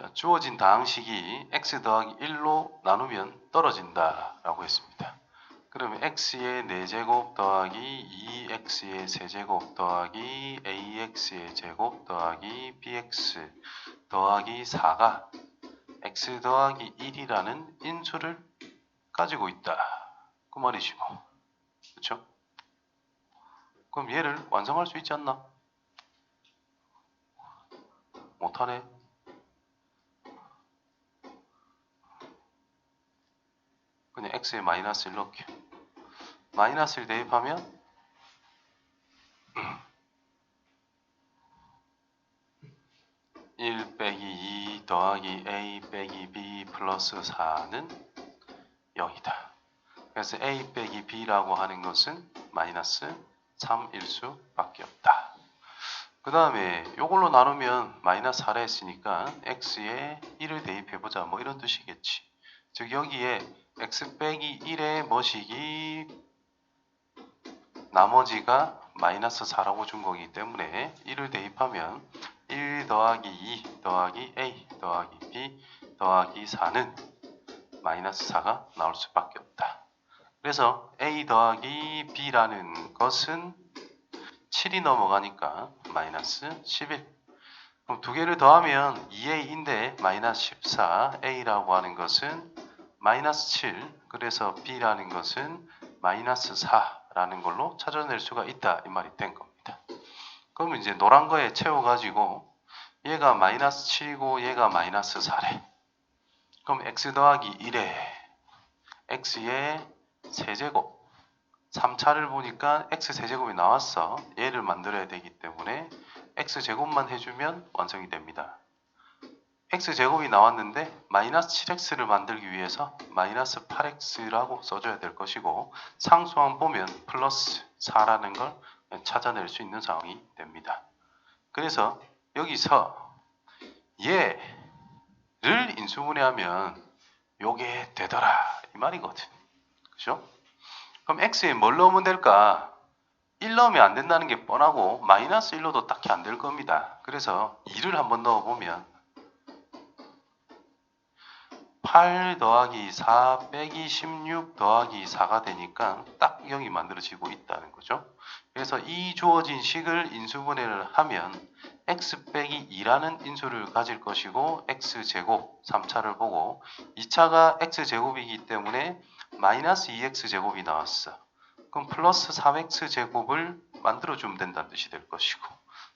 자, 주어진 다항식이 x 더하기 1로 나누면 떨어진다 라고 했습니다. 그러면 x의 4제곱 더하기 2x의 세제곱 더하기 ax의 제곱 더하기 bx 더하기 4가 x 더하기 1이라는 인수를 가지고 있다. 그 말이지 뭐. 그렇죠? 그럼 얘를 완성할 수 있지 않나? 못하네. 그냥 x에 마이너스 1 넣게. 마이너스를 대입하면 (1 빼기 2) 더하기 a 빼기 b 플러스 4는 0이다. 그래서 a 빼기 b라고 하는 것은 마이너스 3일 수밖에 없다. 그 다음에 이걸로 나누면 마이너스 4라 했으니까 x에 1을 대입해보자 뭐 이런 뜻이겠지. 즉 여기에 x 빼기 1의 머시기 나머지가 마이너스 4라고 준 거기 때문에 1을 대입하면 1 더하기 2 더하기 a 더하기 b 더하기 4는 마이너스 4가 나올 수밖에 없다. 그래서 a 더하기 b라는 것은 7이 넘어가니까 마이너스 11 그럼 두 개를 더하면 2a인데 마이너스 14a라고 하는 것은 마이너스 7 그래서 b라는 것은 마이너스 4라는 걸로 찾아낼 수가 있다 이 말이 된 겁니다. 그럼 이제 노란 거에 채워가지고 얘가 마이너스 7이고 얘가 마이너스 4래. 그럼 x 더하기 1에 x의 세제곱 3차를 보니까 x 세제곱이 나왔어. 얘를 만들어야 되기 때문에 x 제곱만 해주면 완성이 됩니다. x 제곱이 나왔는데 마이너스 7x를 만들기 위해서 마이너스 8x라고 써줘야 될 것이고 상수항 보면 플러스 4라는 걸 찾아낼 수 있는 상황이 됩니다. 그래서 여기서 얘를 인수분해하면 요게 되더라 이 말이거든. 그죠? 그럼 x에 뭘 넣으면 될까? 1 넣으면 안 된다는 게 뻔하고 마이너스 1로도 딱히 안 될 겁니다. 그래서 2를 한번 넣어보면 8 더하기 4 빼기 16 더하기 4가 되니까 딱 0이 만들어지고 있다는 거죠. 그래서 이 주어진 식을 인수분해를 하면 x 빼기 2라는 인수를 가질 것이고 x제곱 3차를 보고 2차가 x제곱이기 때문에 마이너스 2x제곱이 나왔어. 그럼 플러스 3x제곱을 만들어 주면 된다는 뜻이 될 것이고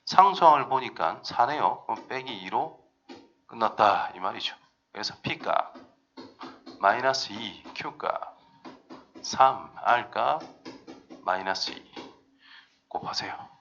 상수항을 보니까 4네요. 그럼 빼기 2로 끝났다 이 말이죠. 그래서 P값 마이너스 2 Q값 3 R값 마이너스 2 곱하세요.